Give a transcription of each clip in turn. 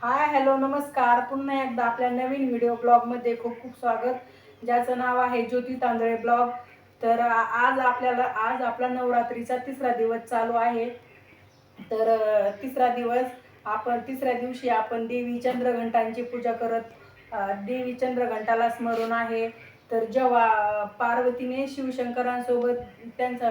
Hi hello नमस्कार. पुन्हा एकदा आपल्या नवीन व्हिडिओ ब्लॉगमध्ये खूप खूप स्वागत. ज्याचं नाव आहे ज्योती तांदळे ब्लॉग तर आज आपल्याला आज आपला नवरात्रीचा तिसरा दिवस चालू आहे. तर तिसरा दिवस आपण तिसऱ्या दिवशी आपण देवी चंद्रघंटांची पूजा करत देवी चंद्रघंटाला स्मरून आहे. तर जेव्हा पार्वतीने शिवशंकरांसोबत त्यांचा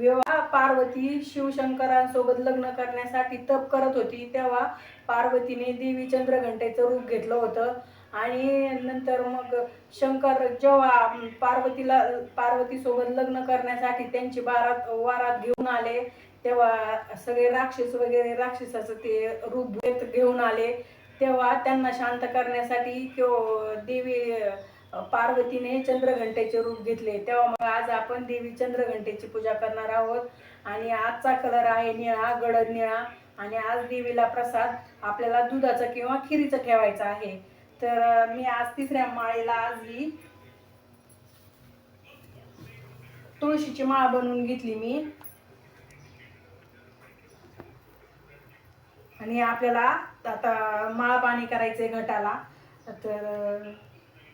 विवाह पार्वती शिवशंकरांसोबत लग्न करण्यासाठी तप करत होती. तेव्हा पार्वतीने देवी चंद्रघंटेचं रूप घेतलं होतं. आणि नंतर मग शंकर जेव्हा पार्वतीला पार्वतीसोबत लग्न करण्यासाठी त्यांची बारात वारात घेऊन आले तेव्हा सगळे राक्षस वगैरे राक्षसाचं ते रूप घेत घेऊन आले. तेव्हा त्यांना शांत करण्यासाठी किंवा देवी पार्वतीने चंद्रघंटेचे रूप घेतले. तेव्हा मग आज आपण देवी चंद्रघंटेची पूजा करणार आहोत. आणि आजचा कलर आहे निळा गडद निळा. आणि आज देवीला प्रसाद आपल्याला दुधाचा किंवा खिरीचा ठेवायचा आहे. तर मी आज तिसऱ्या माळेला आज ही तुळशीची माळ बनवून घेतली मी. आणि आपल्याला आता माळ पाणी करायचंय घटाला. तर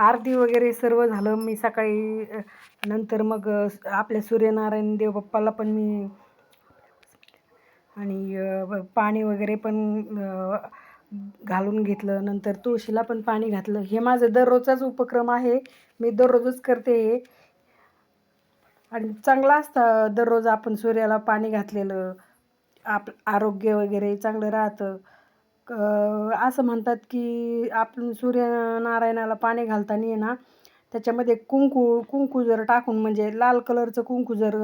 आरती वगैरे सर्व झालं. मी सकाळी नंतर मग आपल्या सूर्यनारायण देव बाप्पाला पण मी आणि पाणी वगैरे पण घालून घेतलं. नंतर तुळशीला पण पाणी घातलं. हे माझं दररोजचाच उपक्रम आहे. मी दररोजच करते हे. आणि चांगलं असतं. दररोज आपण सूर्याला पाणी घातलेलं. आप आरोग्य वगैरे चांगलं राहतं. असं म्हणतात की आपण सूर्यनारायणाला पाणी घालताना आहे ना त्याच्यामध्ये कुंकू कुंकू जर टाकून म्हणजे लाल कलरचं कुंकू जर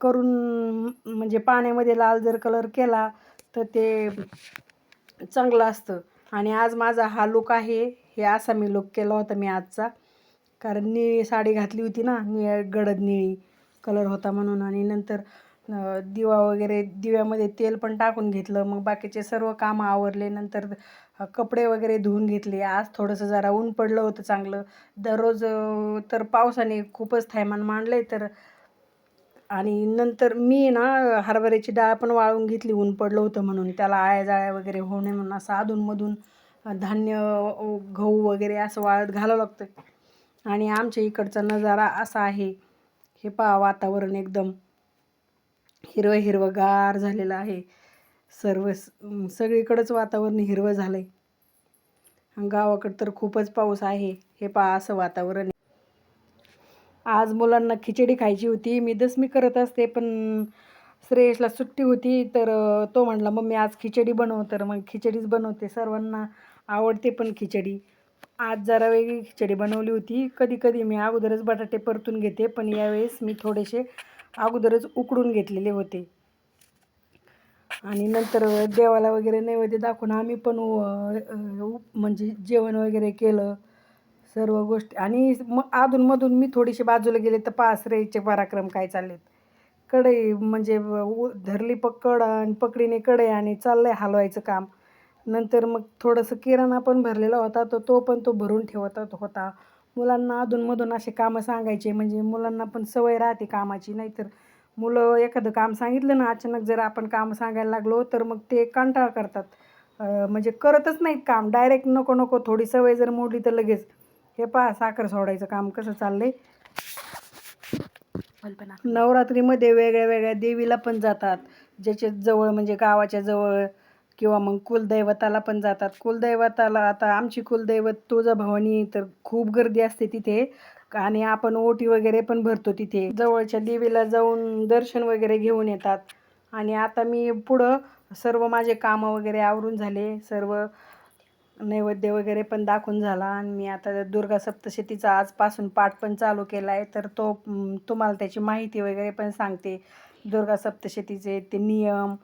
करून म्हणजे पाण्यामध्ये लाल जर कलर केला तर ते चांगलं असतं. आणि आज माझा हा लुक आहे हे असा मी लुक केला होता मी आजचा. कारण निळी साडी घातली होती ना निळ गडद निळी कलर होता म्हणून. आणि नंतर दिवा वगैरे दिव्यामध्ये तेल पण टाकून घेतलं. मग बाकीचे सर्व कामं आवरले. नंतर कपडे वगैरे धुवून घेतले. आज थोडंसं जरा ऊन पडलं होतं चांगलं. दररोज तर पावसाने खूपच थैमान मांडलं तर आणि नंतर मी ना हरभऱ्याची डाळ पण वाळवून घेतली. ऊन पडलं होतं म्हणून. त्याला आळ्या जाळ्या वगैरे होऊ नये म्हणून असं अधूनमधून धान्य गहू वगैरे असं वाळत घालावं लागतं. आणि आमच्या इकडचा नजारा असा आहे. हे पहा वातावरण एकदम. हिरवं हिरवंगार झालेलं आहे. सर्व सगळीकडंच वातावरण हिरवं झालं आहे गावाकडं तर खूपच पाऊस आहे. हे पहा असं वातावरण आहे. आज मुलांना खिचडी खायची होती. मी दसमी करत असते पण श्रेयसला सुट्टी होती. तर तो म्हणला मम्मी आज खिचडी बनव. तर मग खिचडीच बनवते. सर्वांना आवडते पण खिचडी. आज जरा वेगळी खिचडी बनवली होती. कधी कधी मी अगोदरच बटाटे परतून घेते पण यावेळेस मी थोडेसे अगोदरच उकडून घेतलेले होते. आणि नंतर देवाला वगैरे नैवेद्य दाखवून आम्ही पण म्हणजे जेवण वगैरे केलं. सर्व गोष्टी आणि मग अधूनमधून मी थोडीशी बाजूला गेले तर पासरेचे पराक्रम काय चाललेत? कढई म्हणजे उ- धरली पकड आणि पकडीने कढई आणि चाललंय हलवायचं काम. नंतर मग थोडंसं किराणा पण भरलेला होता तर तो पण तो भरून ठेवत होता. मुलांना अधूनमधून असे कामं सांगायचे म्हणजे मुलांना पण सवय राहते कामाची. नाहीतर मुलं एखादं काम सांगितलं ना अचानक जर आपण काम सांगायला लागलो तर मग ते कंटाळा करतात. म्हणजे करतच नाहीत काम. डायरेक्ट नको नको थोडी सवय जर मोडली तर लगेच. हे पहा साखर सोडायचं काम कसं चाललंय. नवरात्रीमध्ये वेगळ्या वेगळ्या देवीला पण जातात. ज्याच्या जवळ म्हणजे गावाच्या जवळ किंवा मग कुलदैवताला पण जातात. कुलदैवताला आता आमची कुलदैवत तुळजाभवानी तर खूप गर्दी असते तिथे. आणि आपण ओटी वगैरे पण भरतो तिथे. जवळच्या देवीला जाऊन दर्शन वगैरे घेऊन येतात. आणि आता मी पुढं सर्व माझे कामं वगैरे आवरून झाले. सर्व नैवेद्य वगैरे पण दाखवून झाला. आणि मी आता दुर्गा सप्तशतीचा आजपासून पाठ पण चालू केला आहे तर तो तुम्हाला त्याची माहिती वगैरे पण सांगते. दुर्गा सप्तशतीचे ते नियम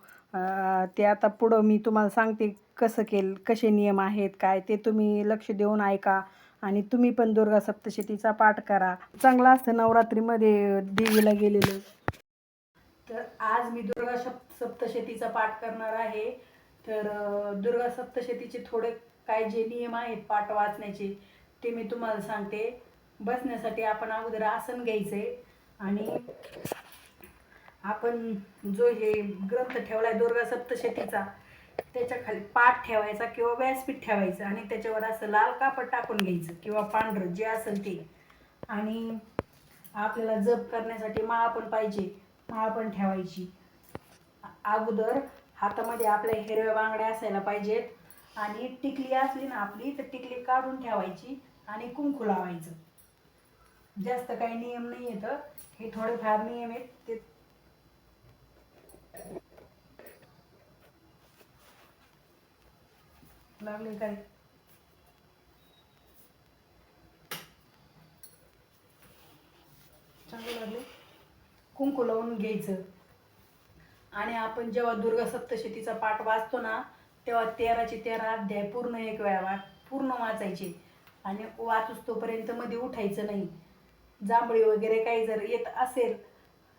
ते आता पुढं मी तुम्हाला सांगते कसं केल कसे नियम आहेत काय ते तुम्ही लक्ष देऊन ऐका आणि तुम्ही पण दुर्गा सप्तशतीचा पाठ करा. चांगलं असतं नवरात्रीमध्ये देवीला गेलेलं. तर आज मी दुर्गा सप्त सप्तशतीचा पाठ करणार आहे. तर दुर्गा सप्तशतीचे थोडे काय जे नियम आहेत पाठ वाचण्याचे ते मी तुम्हाला सांगते. बसण्यासाठी आपण अगोदर आसन घ्यायचे आणि आपण जो हे ग्रंथ ठेवलाय दुर्गा सप्तशतीचा त्याच्याखाली पाठ ठेवायचा किंवा व्यासपीठ ठेवायचं आणि त्याच्यावर असं लाल कापड टाकून घ्यायचं किंवा पांढरं जे असेल ते. आणि आपल्याला जप करण्यासाठी माळ पण पाहिजे माळ पण ठेवायची. अगोदर हातामध्ये आपल्या हिरव्या बांगड्या असायला पाहिजेत आणि टिकली असली ना आपली तर टिकली काढून ठेवायची आणि कुंकू लावायचं. जास्त काही नियम नाही येतं हे थोडेफार नियम आहेत ते लागले काय चांगलं लागले. कुंकू लावून घ्यायचं. आणि आपण जेव्हा दुर्गा सप्तशतीचा पाठ वाचतो ना तेव्हा तेराचे तेरा अध्याय पूर्ण एक वेळा वा पूर्ण वाचायचे. आणि वाचूस तोपर्यंत मध्ये उठायचं नाही. जांभळी वगैरे काही जर येत असेल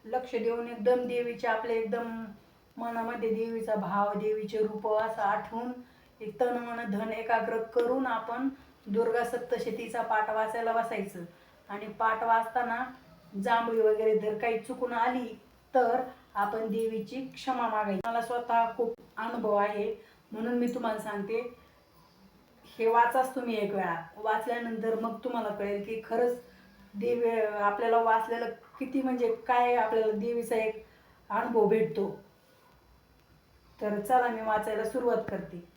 लक्ष देऊन एकदम देवीचे आपले एकदम मनामध्ये देवीचा भाव देवीचे रूप असं आठवून एक तन मन धन एकाग्र करून आपण दुर्गा सप्तशतीचा पाठ वाचायला बसायचं. आणि पाठ वाचताना जांभळी वगैरे जर काही चुकून आली तर आपण देवीची क्षमा मागायची. मला स्वतः खूप अनुभव आहे. म्हणून मी तुम्हाला सांगते हे वाचाच तुम्ही एक वेळा. वाचल्यानंतर मग तुम्हाला कळेल की खरंच देवी आपल्याला वाचलेलं किती म्हणजे काय आपल्याला देवीचा एक अनुभव भेटतो. तर चला मी वाचायला सुरुवात करते.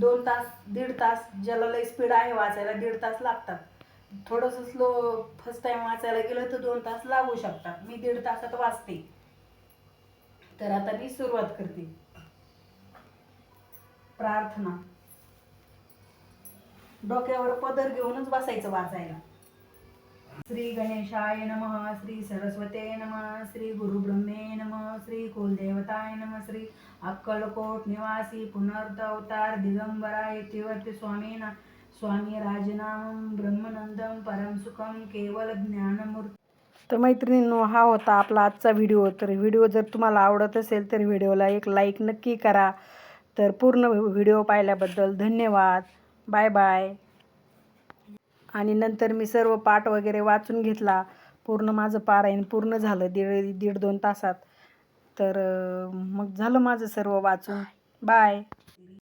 दोन तास दीड तास ज्याला लई स्पीड आहे वाचायला दीड तास लागतात. थोडंसं स्लो फर्स्ट टाइम वाचायला गेलं तर दोन तास लागू शकतात. मी दीड तासात वाचते. तर आता मी सुरुवात करते. प्रार्थना. डोक्यावर पदर घेऊनच बसायचं वाचायला. श्री गणेशाय नमः श्री सरस्वते नमः श्री गुरुब्रह्मे नमः श्री कुलदेवताय नमः श्री अक्कलकोट निवासी पुनर्दवतार दिगंबराय तीवर्ती स्वामीना स्वामी राजनामं ब्रह्मनंदम परमसुखम केवल ज्ञानमूर्ती. तर मैत्रिणींनो हा होता आपला आजचा व्हिडिओ. तर व्हिडिओ जर तुम्हाला आवडत असेल तर व्हिडिओला एक लाईक नक्की करा. तर पूर्ण व्हिडिओ पाहिल्याबद्दल धन्यवाद. बाय बाय आणि नंतर मी सर्व पाठ वगैरे वाचून घेतला. पूर्ण माझं पारायण पूर्ण झालं दीड दीड दोन तासात. तर मग झालं माझं सर्व वाचून. बाय.